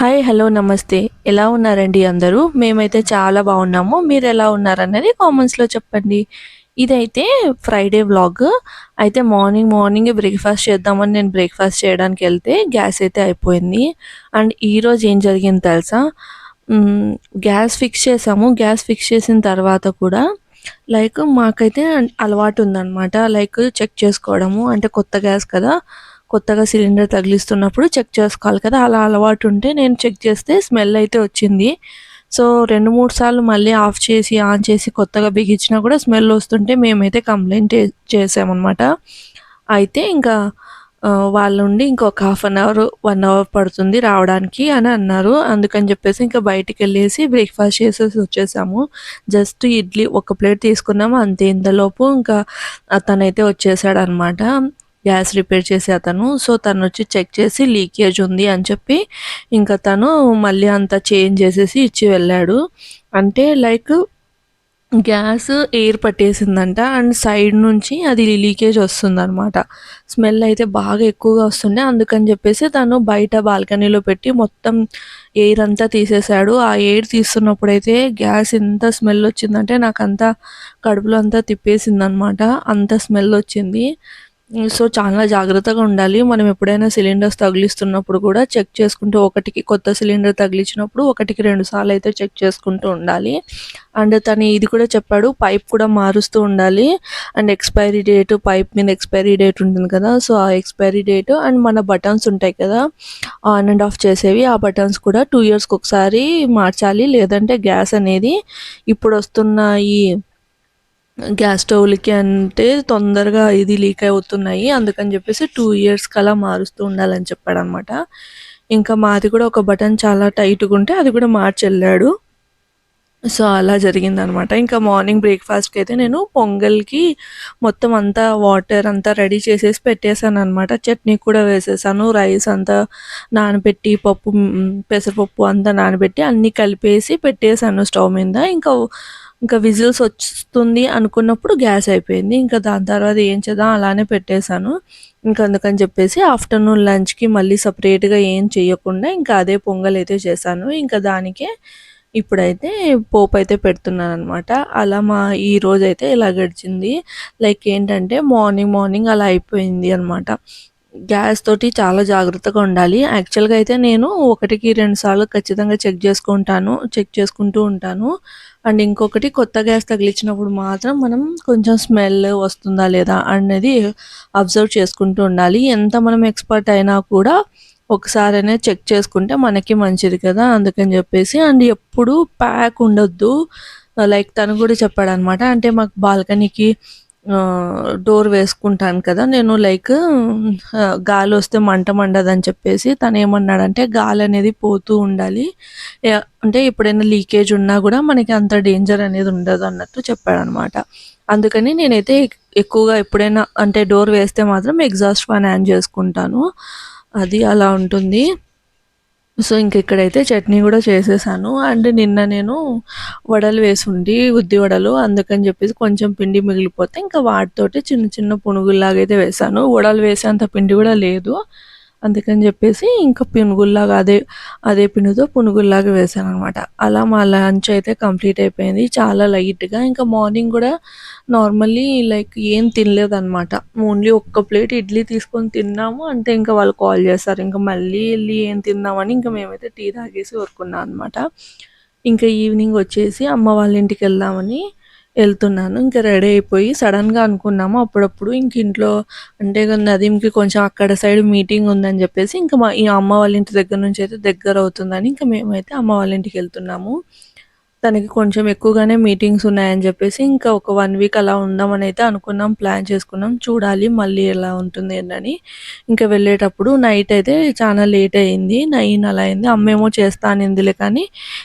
Hi hello నమస్తే. ఎలా ఉన్నారండి అందరూ? మేమైతే చాలా బాగున్నాము. మీరు ఎలా ఉన్నారనేది కామెంట్స్లో చెప్పండి. ఇదైతే ఫ్రైడే వ్లాగ్. అయితే మార్నింగ్ మార్నింగ్ బ్రేక్ఫాస్ట్ చేద్దామని నేను బ్రేక్ఫాస్ట్ చేయడానికి వెళ్తే గ్యాస్ అయితే అయిపోయింది. అండ్ ఈరోజు ఏం జరిగింది తెలుసా? గ్యాస్ ఫిక్స్ చేసాము. గ్యాస్ ఫిక్స్ చేసిన తర్వాత కూడా లైక్ మాకైతే అలవాటు ఉందన్నమాట. లైక్ చెక్ చేసుకోవడము. అంటే కొత్త గ్యాస్ కదా. కొత్తగా సిలిండర్ తగిలిస్తున్నప్పుడు చెక్ చేసుకోవాలి కదా. అలా అలవాటు ఉంటే నేను చెక్ చేస్తే స్మెల్ అయితే వచ్చింది. సో రెండు మూడు సార్లు మళ్ళీ ఆఫ్ చేసి ఆన్ చేసి కొత్తగా బిగించినా కూడా స్మెల్ వస్తుంటే మేమైతే కంప్లైంట్ చేసామన్నమాట. అయితే ఇంకా వాళ్ళు ఉండి ఇంకొక half an hour one hour పడుతుంది రావడానికి అని అన్నారు. అందుకని చెప్పేసి ఇంకా బయటికి వెళ్ళేసి బ్రేక్ఫాస్ట్ చేసేసి వచ్చేసాము. జస్ట్ ఇడ్లీ ఒక ప్లేట్ తీసుకున్నాము. అంతే. ఇంతలోపు ఇంకా అతనైతే వచ్చేసాడు అనమాట గ్యాస్ రిపేర్ చేసే అతను. సో తను వచ్చి చెక్ చేసి లీకేజ్ ఉంది అని చెప్పి ఇంకా తను మళ్ళీ అంతా చేంజ్ చేసేసి ఇచ్చి వెళ్ళాడు. అంటే లైక్ గ్యాస్ ఎయిర్ పట్టేసిందంట అండ్ సైడ్ నుంచి అది లీకేజ్ వస్తుందన్నమాట. స్మెల్ అయితే బాగా ఎక్కువగా వస్తుండే. అందుకని చెప్పేసి తను బయట బాల్కనీలో పెట్టి మొత్తం ఎయిర్ అంతా తీసేశాడు. ఆ ఎయిర్ తీస్తున్నప్పుడు అయితే గ్యాస్ ఎంత స్మెల్ వచ్చిందంటే నాకు అంతా కడుపులో అంతా తిప్పేసింది అనమాట అంత స్మెల్ వచ్చింది. సో చాలా జాగ్రత్తగా ఉండాలి. మనం ఎప్పుడైనా సిలిండర్స్ తగిలిస్తున్నప్పుడు కూడా చెక్ చేసుకుంటూ ఒకటికి కొత్త సిలిండర్ తగిలించినప్పుడు ఒకటికి రెండు సార్లు అయితే చెక్ చేసుకుంటూ ఉండాలి. అండ్ తను ఇది కూడా చెప్పాడు పైప్ కూడా మారుస్తూ ఉండాలి. అండ్ ఎక్స్పైరీ డేట్ పైప్ మీద ఎక్స్పైరీ డేట్ ఉంటుంది కదా సో ఆ ఎక్స్పైరీ డేట్ అండ్ మన బటన్స్ ఉంటాయి కదా ఆన్ అండ్ ఆఫ్ చేసేవి. ఆ బటన్స్ కూడా టూ ఇయర్స్కి ఒకసారి మార్చాలి. లేదంటే గ్యాస్ అనేది ఇప్పుడు వస్తున్న ఈ గ్యాస్ స్టవ్లకి అంటే తొందరగా ఇది లీక్ అవుతున్నాయి. అందుకని చెప్పేసి టూ ఇయర్స్కి అలా మారుస్తూ ఉండాలని చెప్పాడు అనమాట ఇంకా మాది కూడా ఒక బటన్ చాలా టైట్గా ఉంటే అది కూడా మార్చి వెళ్ళాడు. సో అలా జరిగిందనమాట. ఇంకా మార్నింగ్ బ్రేక్ఫాస్ట్కి అయితే నేను పొంగల్కి మొత్తం అంతా వాటర్ అంతా రెడీ చేసేసి పెట్టేశాను అనమాట చట్నీ కూడా వేసేసాను. రైస్ అంతా నానబెట్టి పప్పు పెసరపప్పు అంతా నానబెట్టి అన్నీ కలిపేసి పెట్టేశాను స్టవ్ మీద. ఇంకా ఇంకా విజిల్స్ వస్తుంది అనుకున్నప్పుడు గ్యాస్ అయిపోయింది. ఇంకా దాని తర్వాత ఏం చేద్దాం? అలానే పెట్టేశాను. ఇంకా అందుకని చెప్పేసి ఆఫ్టర్నూన్ లంచ్కి మళ్ళీ సపరేట్గా ఏం చేయకుండా ఇంకా అదే పొంగల్ అయితే చేశాను. ఇంకా దానికే ఇప్పుడైతే పోపు అయితే పెడుతున్నాను అనమాట అలా మా ఈ రోజు అయితే ఇలా గడిచింది. లైక్ ఏంటంటే మార్నింగ్ మార్నింగ్ అలా అయిపోయింది అనమాట గ్యాస్ తోటి చాలా జాగ్రత్తగా ఉండాలి. యాక్చువల్గా అయితే నేను ఒకటికి రెండు సార్లు ఖచ్చితంగా చెక్ చేసుకుంటాను చెక్ చేసుకుంటూ ఉంటాను. అండ్ ఇంకొకటి కొత్త గ్యాస్ తగిలించినప్పుడు మాత్రం మనం కొంచెం స్మెల్ వస్తుందా లేదా అనేది అబ్జర్వ్ చేసుకుంటూ ఉండాలి. ఎంత మనం ఎక్స్పర్ట్ అయినా కూడా ఒకసారైనా చెక్ చేసుకుంటే మనకి మంచిది కదా అందుకని చెప్పేసి. అండ్ ఎప్పుడు ప్యాక్ ఉండొద్దు. లైక్ తను కూడా చెప్పాడు అనమాట అంటే మాకు బాల్కనీకి డోర్ వేసుకుంటాను కదా నేను లైక్ గాలి వస్తే మంట మండదని చెప్పేసి తను ఏమన్నాడంటే గాలి అనేది పోతూ ఉండాలి. అంటే ఎప్పుడైనా లీకేజ్ ఉన్నా కూడా మనకి అంత డేంజర్ అనేది ఉండదు అన్నట్టు చెప్పాడనమాట. అందుకని నేనైతే ఎక్కువగా ఎప్పుడైనా అంటే డోర్ వేస్తే మాత్రం ఎగ్జాస్ట్ ఫ్యాన్ ఆన్ చేసుకుంటాను. అది అలా ఉంటుంది. సో ఇంక ఇక్కడైతే చట్నీ కూడా చేసేసాను. అండ్ నిన్న నేను వడలు వేసుండి ఉద్ది వడలు అందుకని చెప్పేసి కొంచెం పిండి మిగిలిపోతే ఇంకా వాటితోటి చిన్న చిన్న పునుగుల్లాగైతే అయితే వేసాను. వడలు వేసేంత పిండి కూడా లేదు. అందుకని చెప్పేసి ఇంకా పునుగుల్లాగా అదే అదే పిండితో పునుగుల్లాగా వేసాను అనమాట అలా మా లంచ్ అయితే కంప్లీట్ అయిపోయింది. చాలా లైట్గా ఇంకా మార్నింగ్ కూడా నార్మల్లీ లైక్ ఏం తినలేదు అనమాట ఓన్లీ ఒక్క ప్లేట్ ఇడ్లీ తీసుకొని తిన్నాము. అంటే ఇంకా వాళ్ళు కాల్ చేస్తారు. ఇంకా మళ్ళీ వెళ్ళి ఏం తిన్నామని ఇంకా మేమైతే టీ తాగేసి ఊరుకున్నాం అనమాట ఇంకా ఈవినింగ్ వచ్చేసి అమ్మ వాళ్ళ ఇంటికి వెళ్దామని వెళ్తున్నాను. ఇంకా రెడీ అయిపోయి సడన్గా అనుకున్నాము. అప్పుడప్పుడు ఇంక ఇంట్లో అంటే నదీంకి కొంచెం అక్కడ సైడ్ మీటింగ్ ఉందని చెప్పేసి ఇంకా మా ఈ అమ్మ వాళ్ళ ఇంటి దగ్గర నుంచి అయితే దగ్గర అవుతుందని ఇంకా మేమైతే అమ్మ వాళ్ళ ఇంటికి వెళ్తున్నాము. తనకి కొంచెం ఎక్కువగానే మీటింగ్స్ ఉన్నాయని చెప్పేసి ఇంకా ఒక వన్ వీక్ అలా ఉందామని అయితే అనుకున్నాం ప్లాన్ చేసుకున్నాం. చూడాలి మళ్ళీ ఎలా ఉంటుంది ఏంటని ఇంకా వెళ్ళేటప్పుడు నైట్ అయితే చాలా లేట్ అయింది నైన్ అలా అయింది. అమ్మేమో చేస్తాను అనిందిలే కానీ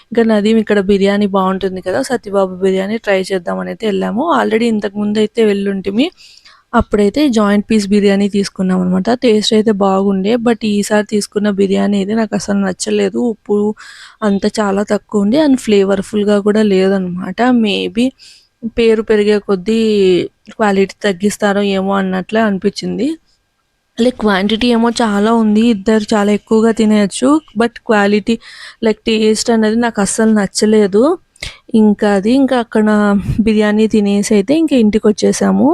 ఇంకా నదీం ఇక్కడ బిర్యానీ బాగుంటుంది కదా సత్యబాబు బిర్యానీ ట్రై చేద్దామని అయితే వెళ్ళాము. ఆల్రెడీ ఇంతకు ముందు అయితే వెళ్ళుంటిమి. అప్పుడైతే జాయింట్ పీస్ బిర్యానీ తీసుకున్నాం అనమాట టేస్ట్ అయితే బాగుండే బట్ ఈసారి తీసుకున్న బిర్యానీ అయితే నాకు అసలు నచ్చలేదు. ఉప్పు అంత చాలా తక్కువ ఉంది అండ్ ఫ్లేవర్ఫుల్గా కూడా లేదనమాట మేబీ పేరు పెరిగే కొద్దీ క్వాలిటీ తగ్గిస్తారో ఏమో అన్నట్లే అనిపించింది. లైక్ క్వాంటిటీ ఏమో చాలా ఉంది ఇద్దరు చాలా ఎక్కువగా తినేయచ్చు బట్ క్వాలిటీ లైక్ టేస్ట్ అనేది నాకు అస్సలు నచ్చలేదు. ఇంకా అది ఇంకా అక్కడ బిర్యానీ తినేసి అయితే ఇంకా ఇంటికి వచ్చేసాము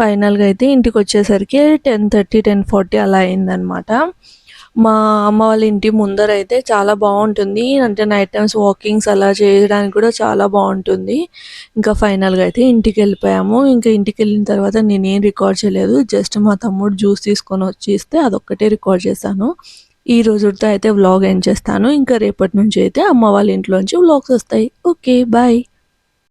ఫైనల్గా అయితే ఇంటికి వచ్చేసరికి టెన్ థర్టీ టెన్ ఫార్టీ అలా అయిందనమాట మా అమ్మ వాళ్ళ ఇంటి ముందర అయితే చాలా బాగుంటుంది. అంటే నైట్ టైమ్స్ వాకింగ్స్ అలా చేయడానికి కూడా చాలా బాగుంటుంది. ఇంకా ఫైనల్గా అయితే ఇంటికి వెళ్ళిపోయాము ఇంకా ఇంటికి వెళ్ళిన తర్వాత నేనేం రికార్డ్ చేయలేదు. జస్ట్ మా తమ్ముడు జ్యూస్ తీసుకొని వచ్చి ఇస్తే అదొక్కటే రికార్డ్ చేశాను. ఈ రోజుతో అయితే వ్లాగ్ ఎండ్ చేస్తాను. ఇంకా రేపటి నుంచి అయితే అమ్మ వాళ్ళ ఇంట్లోంచి వ్లాగ్స్ వస్తాయి. Okay bye